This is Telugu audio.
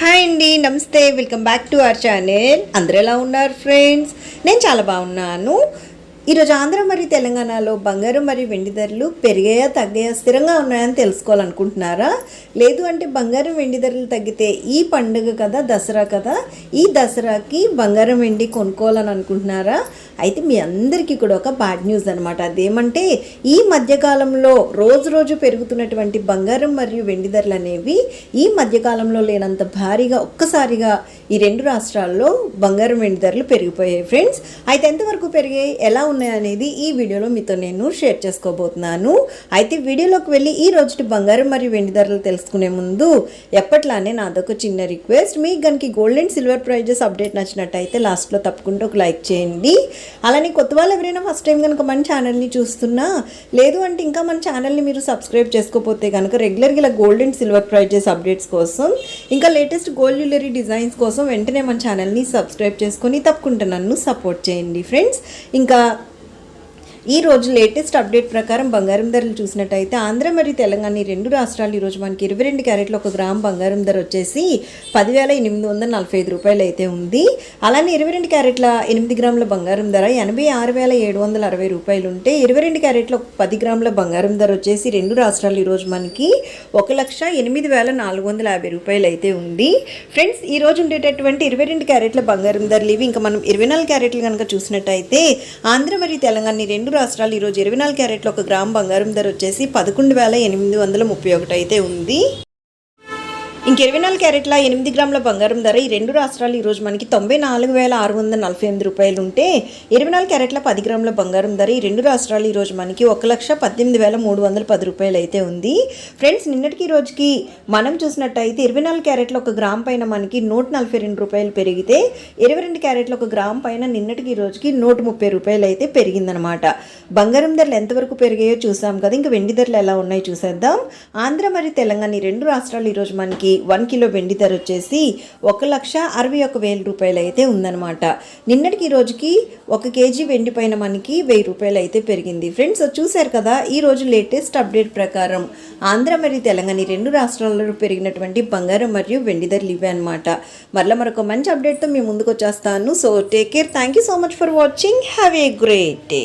హాయ్ అండి నమస్తే. Welcome back to our channel. అందరూ ఎలా ఉన్నారు ఫ్రెండ్స్? నేను చాలా బాగున్నాను. ఈరోజు ఆంధ్ర మరియు తెలంగాణలో బంగారం మరియు వెండి ధరలు పెరిగాయా తగ్గాయా స్థిరంగా ఉన్నాయని తెలుసుకోవాలనుకుంటున్నారా? లేదు అంటే బంగారం వెండి ధరలు తగ్గితే ఈ పండుగ కదా దసరా కదా? ఈ దసరాకి బంగారం వెండి కొనుక్కోవాలని అనుకుంటున్నారా? అయితే మీ అందరికీ కూడా ఒక బ్యాడ్ న్యూస్ అనమాట అదేమంటే ఈ మధ్యకాలంలో రోజు రోజు పెరుగుతున్నటువంటి బంగారం మరియు వెండి ధరలు అనేవి ఈ మధ్యకాలంలో లేనంత భారీగా ఒక్కసారిగా ఈ రెండు రాష్ట్రాల్లో బంగారం వెండి ధరలు పెరిగిపోయాయి. ఫ్రెండ్స్ అయితే ఎంతవరకు పెరిగాయి? ఎలా ఉన్నాయి అనేది ఈ వీడియోలో మీతో నేను షేర్ చేసుకోబోతున్నాను. అయితే వీడియోలోకి వెళ్ళి ఈ రోజుటి బంగారం మరియు వెండి ధరలు తెలుసుకునే ముందు ఎప్పట్లానే నాదొక చిన్న రిక్వెస్ట్. మీకు కనుక gold and silver prizes update నచ్చినట్టయితే లాస్ట్లో తప్పకుండా ఒక లైక్ చేయండి. అలానే కొత్త వాళ్ళు ఎవరైనా ఫస్ట్ టైం కనుక మన ఛానల్ని చూస్తున్నా లేదు అంటే ఇంకా మన ఛానల్ని మీరు సబ్స్క్రైబ్ చేసుకోకపోతే కనుక రెగ్యులర్గా ఇలా gold and silver prizes updates కోసం ఇంకా లేటెస్ట్ గోల్డ్ జ్యువెలరీ డిజైన్స్ కోసం వెంటనే మన ఛానల్ని సబ్స్క్రైబ్ చేసుకొని తప్పకుండా నన్ను సపోర్ట్ చేయండి ఫ్రెండ్స్ ఇంకా ఈ రోజు లేటెస్ట్ అప్డేట్ ప్రకారం బంగారం ధరలు చూసినట్టయితే ఆంధ్ర మరియు తెలంగాణ ఈ రెండు రాష్ట్రాలు ఈరోజు మనకి ఇరవై రెండు క్యారెట్లు ఒక గ్రామ్ బంగారం ధర వచ్చేసి పదివేల ఎనిమిది వందల నలభై ఐదు రూపాయలు అయితే ఉంది. అలానే ఇరవై రెండు క్యారెట్ల ఎనిమిది గ్రాముల బంగారం ధర ఎనభై ఆరు వేల ఏడు వందల అరవై రూపాయలు ఉంటే ఇరవై రెండు క్యారెట్ల పది గ్రాముల బంగారం ధర వచ్చేసి రెండు రాష్ట్రాలు ఈరోజు మనకి ఒక లక్ష ఎనిమిది వేల నాలుగు వందల యాభై రూపాయలు అయితే ఉంది. ఫ్రెండ్స్ ఈ రోజు ఉండేటటువంటి ఇరవై రెండు క్యారెట్ల బంగారం ధరలు ఇవి. ఇంకా మనం ఇరవై నాలుగు క్యారెట్లు కనుక చూసినట్టయితే ఆంధ్ర మరియు తెలంగాణ రెండు తెలుగు రాష్ట్రాలు ఈరోజు ఇరవై నాలుగు క్యారెట్లు ఒక గ్రామ్ బంగారం ధర వచ్చేసి పదకొండు వేల ఎనిమిది వందల ముప్పై ఒకటి అయితే ఉంది. ఇంక ఇరవై నాలుగు క్యారెట్ల ఎనిమిది గ్రాముల బంగారం ధర ఈ రెండు రాష్ట్రాలు ఈరోజు మనకి తొంభై నాలుగు వేల ఆరు వందల నలభై ఎనిమిది రూపాయలు ఉంటే ఇరవై నాలుగు క్యారెట్ల పది గ్రాముల బంగారం ధర ఈ రెండు రాష్ట్రాలు ఈరోజు మనకి ఒక లక్ష పద్దెనిమిది వేల మూడు వందల పది రూపాయలు అయితే ఉంది. ఫ్రెండ్స్ నిన్నటికి రోజుకి మనం చూసినట్టయితే ఇరవై నాలుగు క్యారెట్ల ఒక గ్రామ్ పైన మనకి నూట నలభై రెండు రూపాయలు పెరిగితే ఇరవై రెండు క్యారెట్ల ఒక గ్రామ్ పైన నిన్నటికి రోజుకి నూట ముప్పై రూపాయలు అయితే పెరిగిందనమాట బంగారం ధరలు ఎంతవరకు పెరిగాయో చూసాం కదా. ఇంకా వెండి ధరలు ఎలా ఉన్నాయో చూసేద్దాం. ఆంధ్ర మరియు తెలంగాణ ఈ రెండు రాష్ట్రాలు ఈరోజు మనకి వన్ కిలో వెండి ధర వచ్చేసి ఒక లక్ష అరవై ఒక వేల రూపాయలు అయితే ఉందన్నమాట. నిన్నటికి ఈ రోజుకి ఒక కేజీ వెండి పైన మనకి వెయ్యి రూపాయలు అయితే పెరిగింది. ఫ్రెండ్స్ చూశారు కదా ఈ రోజు లేటెస్ట్ అప్డేట్ ప్రకారం ఆంధ్ర మరియు తెలంగాణ ఈ రెండు రాష్ట్రాలలో పెరిగినటువంటి బంగారం మరియు వెండి ధరలు ఇవే అనమాట మరలా మరొక మంచి అప్డేట్తో మీ ముందుకు వచ్చేస్తాను. So take care thank you so much for watching have a great day